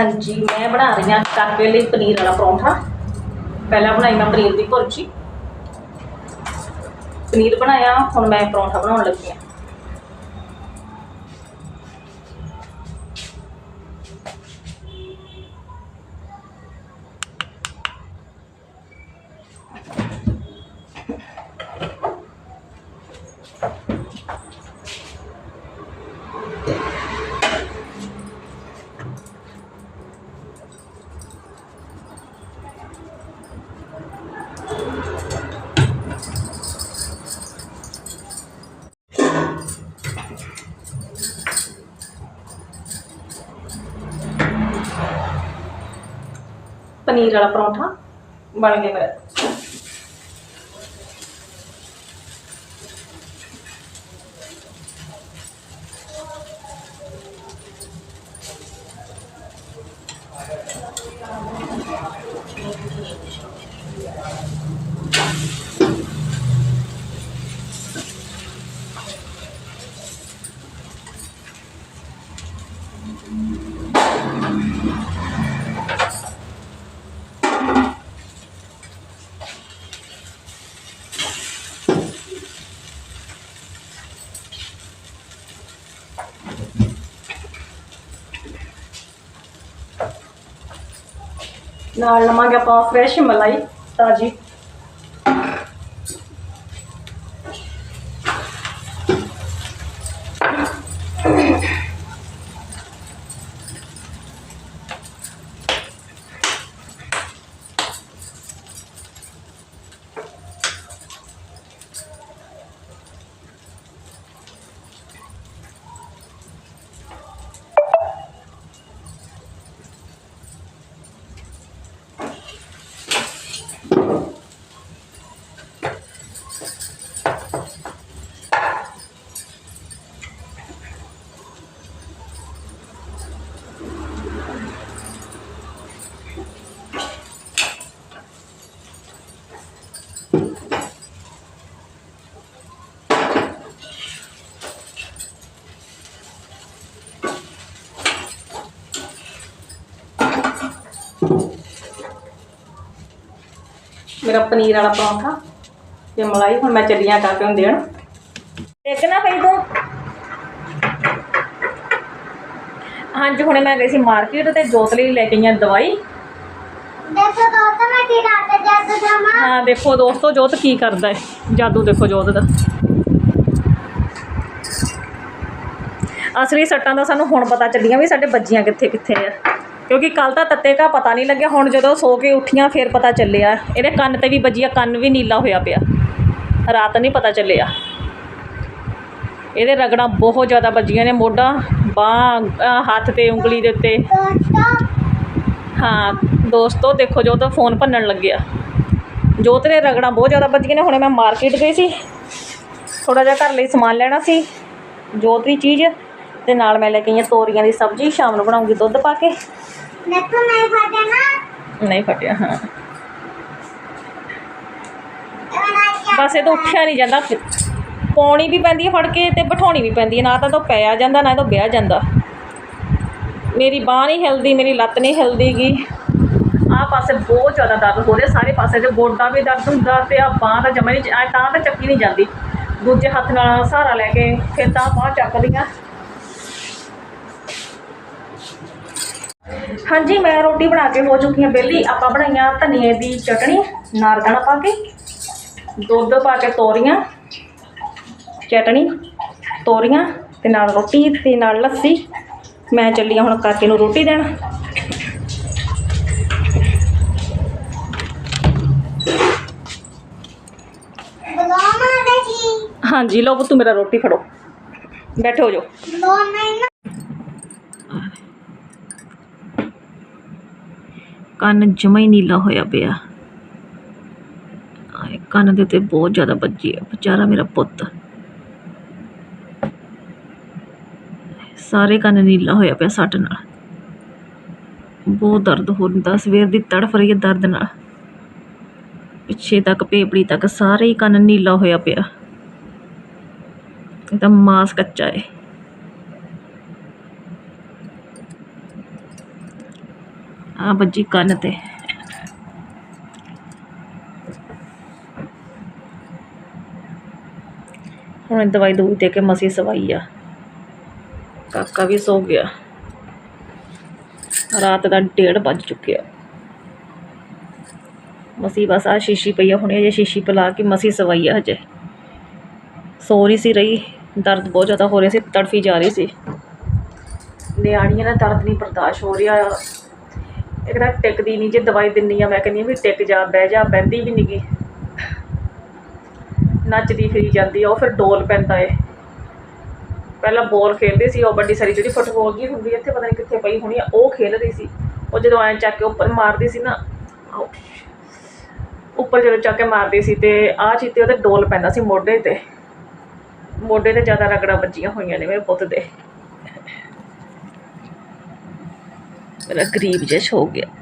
ਹਾਂਜੀ, ਮੈਂ ਬਣਾ ਰਹੀ ਹਾਂ ਕਾਕੇ ਲਈ ਪਨੀਰ ਵਾਲਾ ਪਰੌਂਠਾ। ਪਹਿਲਾਂ ਬਣਾਈ ਮੈਂ ਪਨੀਰ ਦੀ ਭੁਰਜੀ। ਪਨੀਰ ਬਣਾਇਆ, ਹੁਣ ਮੈਂ ਪਰੌਂਠਾ ਬਣਾਉਣ ਲੱਗੀ ਹਾਂ। ਪਨੀਰ ਵਾਲਾ ਪਰੌਂਠਾ ਬਣ ਗਿਆ ਮੇਰਾ ਨਾਲ ਲਵਾਂਗੇ ਆਪਾਂ ਫਰੈਸ਼ ਮਲਾਈ ਤਾਜੀ। ਮੇਰਾ ਪਨੀਰ ਵਾਲਾ ਪਰੌਂਠਾ ਤੇ ਮਲਾਈ ਹੁਣ ਮੈਂ ਚੱਲੀਆਂ ਕਰਕੇ ਹੁਣ ਦੇਣ। ਦੇਖ ਨਾ ਪਈ ਤੂੰ ਹਾਂਜੀ ਹੁਣੇ ਮੈਂ ਗਈ ਸੀ ਮਾਰਕੀਟ ਤੇ ਜੋਤ ਲਈ ਲੈ ਕੇ ਆਈਆਂ ਦਵਾਈ। ਦੇਖੋ ਦੋਸਤੋ ਮੈਂ ਕੀ ਕਰਦਾ ਜਦ ਜਮਾ। ਹਾਂ ਦੇਖੋ ਦੋਸਤੋ ਜੋਤ ਕੀ ਕਰਦਾ ਹੈ। ਜਾਦੂ ਦੇਖੋ ਜੋਤ ਦਾ। ਅਸਲੀ ਸੱਟਾਂ ਦਾ ਸਾਨੂੰ ਹੁਣ ਪਤਾ ਚੱਲੀਆਂ ਵੀ ਸਾਡੇ ਬੱਜੀਆਂ ਕਿੱਥੇ ਕਿੱਥੇ ਆ। ਕਿਉਂਕਿ ਕੱਲ ਤਾਂ ਤੱਤੇ ਕਾ ਪਤਾ ਨਹੀਂ ਲੱਗਿਆ, ਹੁਣ ਜਦੋਂ ਸੋ ਕੇ ਉੱਠੀਆਂ ਫਿਰ ਪਤਾ ਚੱਲਿਆ। ਇਹਦੇ ਕੰਨ ਤੇ ਵੀ ਵੱਜੀਆਂ, ਕੰਨ ਵੀ ਨੀਲਾ ਹੋਇਆ ਪਿਆ। ਰਾਤ ਨਹੀਂ ਪਤਾ ਚੱਲਿਆ। ਇਹਦੇ ਰਗੜਾਂ ਬਹੁਤ ਜ਼ਿਆਦਾ ਵੱਜੀਆਂ ਨੇ, ਮੋਢਾ, ਬਾਹ ਹੱਥ ਤੇ, ਉਂਗਲੀ ਦੇ ਉੱਤੇ। ਹਾਂ, ਦੋਸਤੋ, ਦੇਖੋ ਜੋ ਤਾਂ ਫੋਨ ਭੰਨਣ ਲੱਗਿਆ। ਜੋਤ ਦੇ ਰਗੜਾਂ ਬਹੁਤ ਜ਼ਿਆਦਾ ਵੱਜੀਆਂ ਨੇ, ਹੁਣੇ ਮੈਂ ਮਾਰਕੀਟ ਗਈ ਸੀ। ਥੋੜਾ ਜਿਹਾ ਘਰ ਲਈ ਸਮਾਨ ਲੈਣਾ ਸੀ। ਜੋਤ ਦੀ ਚੀਜ਼, ਤੇ ਨਾਲ ਮੈਂ ਲੈ ਕੇ ਆਈਆਂ ਤੋਰੀਆਂ ਦੀ ਸਬਜ਼ੀ, ਸ਼ਾਮ ਨੂੰ ਬਣਾਉਂਗੀ ਦੁੱਧ ਪਾ ਕੇ। ਦੇਖੋ ਨਾ। ਨਹੀਂ ਫਟਿਆ ਹਾਂ। ਬਸ ਇਹ ਤਾਂ ਉੱਠਿਆ ਨਹੀਂ ਜਾਂਦਾ। ਪਾਉਣੀ ਵੀ ਪੈਂਦੀ ਹੈ ਫੜ ਕੇ ਤੇ ਬਿਠਾਉਣੀ ਵੀ ਪੈਂਦੀ ਹੈ। ਨਾ ਤਾਂ ਤੋਂ ਪਿਆ ਜਾਂਦਾ ਨਾ ਇਹ ਤੋਂ ਵਿਆਹ ਜਾਂਦਾ। ਮੇਰੀ ਬਾਹ ਨਹੀਂ ਹਿਲਦੀ ਮੇਰੀ ਲੱਤ ਨਹੀਂ ਹਿਲਦੀ ਗੀ ਆਹ ਪਾਸੇ ਬਹੁਤ ਜ਼ਿਆਦਾ ਦਰਦ ਹੋ ਰਿਹਾ। ਸਾਰੇ ਪਾਸੇ ਤੇ ਗੋਡਾ ਵੀ ਦਰਦ ਹੁੰਦਾ ਤੇ ਆ ਬਾਹ ਤਾਂ ਜਮਾ ਨਹੀਂ ਆ ਤਾਂ ਤਾਂ ਚੱਕੀ ਨਹੀਂ ਜਾਂਦੀ। ਦੂਜੇ ਹੱਥ ਨਾਲ ਸਹਾਰਾ ਲੈ ਕੇ ਫਿਰ ਤਾਂ ਬਾਹ ਚੱਕਦੀਆਂ ਹਾਂਜੀ ਮੈਂ ਰੋਟੀ ਬਣਾ ਕੇ ਹੋ ਚੁੱਕੀ ਹਾਂ ਵਿਹਲੀ। ਆਪਾਂ ਬਣਾਈਆਂ ਧਨੀਏ ਦੀ ਚਟਣੀ ਨਾਰਦਾਣਾ ਪਾ ਕੇ ਦੁੱਧ ਪਾ ਕੇ ਤੋਰੀਆਂ ਚਟਣੀ ਤੋਰੀਆਂ ਤੇ ਨਾਲ ਰੋਟੀ ਤੇ ਨਾਲ ਲੱਸੀ। ਮੈਂ ਚੱਲੀ ਹਾਂ ਹੁਣ ਕਾਕੇ ਨੂੰ ਰੋਟੀ ਦੇਣ। ਬਲੋਮਾ ਦੇਖੀ ਹਾਂਜੀ ਲਓ ਤੂੰ ਮੇਰਾ ਰੋਟੀ ਫੜੋ। ਬੈਠੋ ਹੋ ਕੰਨ ਜਮਾ ਹੀ ਨੀਲਾ ਹੋਇਆ ਪਿਆ। ਕੰਨ ਦੇ ਉੱਤੇ ਬਹੁਤ ਜ਼ਿਆਦਾ ਵੱਜੀ ਹੈ ਵਿਚਾਰਾ ਮੇਰਾ ਪੁੱਤ। ਸਾਰੇ ਕੰਨ ਨੀਲਾ ਹੋਇਆ ਪਿਆ ਸੱਟ ਨਾਲ। ਬਹੁਤ ਦਰਦ ਹੁੰਦਾ, ਸਵੇਰ ਦੀ ਤੜਫ ਰਹੀ ਹੈ ਦਰਦ ਨਾਲ। ਪਿੱਛੇ ਤੱਕ, ਪੇਪੜੀ ਤੱਕ ਸਾਰੇ ਹੀ ਕੰਨ ਨੀਲਾ ਹੋਇਆ ਪਿਆ। ਇਹ ਤਾਂ ਮਾਸ ਕੱਚਾ ਹੈ ਆ ਵੱਜੀ ਕੰਨ ਤੇ। ਹੁਣ ਦਵਾਈ ਦੂਈ ਦੇ ਕੇ ਮਸੀ ਸਵਾਈ ਆ। ਕਾਕਾ ਵੀ ਸੋ ਗਿਆ। ਰਾਤ ਦਾ ਡੇਢ ਵੱਜ ਚੁੱਕਿਆ। ਮਸੀ ਬਸ ਆ ਸ਼ੀਸ਼ੀ ਪਈ ਆ, ਹੁਣੇ ਅਜੇ ਸ਼ੀਸ਼ੀ ਪਿਲਾ ਕੇ ਮਸੀ ਸਵਾਈ ਆ ਹਜੇ। ਸੋ ਨਹੀਂ ਸੀ ਰਹੀ, ਦਰਦ ਬਹੁਤ ਜ਼ਿਆਦਾ ਹੋ ਰਿਹਾ ਸੀ, ਤੜਫੀ ਜਾ ਰਹੀ ਸੀ। ਨਿਆਣੀਆਂ ਦਾ ਦਰਦ ਨਹੀਂ ਬਰਦਾਸ਼ਤ ਹੋ ਰਿਹਾ। ਇੱਕ ਕਹਿੰਦਾ ਟਿਕਦੀ ਨਹੀਂ ਜੇ ਦਵਾਈ ਦਿੰਨੀ ਆ, ਮੈਂ ਕਹਿੰਦੀ ਵੀ ਟਿਕ ਜਾ, ਬਹਿ ਜਾ, ਬਹਿੰਦੀ ਵੀ ਨਹੀਂਗੀ ਨੱਚਦੀ ਫਿਰੀ ਜਾਂਦੀ ਆ, ਉਹ ਫਿਰ ਡੋਲ ਪੈਂਦਾ ਏ। ਪਹਿਲਾਂ ਬੋਲ ਖੇਡਦੇ ਸੀ, ਉਹ ਵੱਡੀ ਸਾਰੀ ਜਿਹੜੀ ਫੁੱਟਬਾਲ ਜੀ ਹੁੰਦੀ ਇੱਥੇ ਪਤਾ ਨਹੀਂ ਕਿੱਥੇ ਪਈ ਹੋਣੀ ਆ, ਉਹ ਖੇਡ ਸੀ। ਉਹ ਜਦੋਂ ਐਂ ਚੱਕ ਕੇ ਉੱਪਰ ਮਾਰਦੀ ਸੀ ਨਾ ਉੱਪਰ ਜਦੋਂ ਚੱਕ ਕੇ ਮਾਰਦੀ ਸੀ ਤੇ ਆਹ ਚੀਤੇ ਉਹਦੇ ਡੋਲ ਪੈਂਦਾ ਸੀ ਮੋਢੇ ਤੇ। ਮੋਢੇ ਤੇ ਜ਼ਿਆਦਾ ਰਗੜਾਂ ਵੱਜੀਆਂ ਹੋਈਆਂ ਨੇ ਮੇਰੇ ਪੁੱਤ ਦੇ। ਮੇਰਾ ਗਰੀਬ ਜਿਹਾ ਹੋ ਗਿਆ।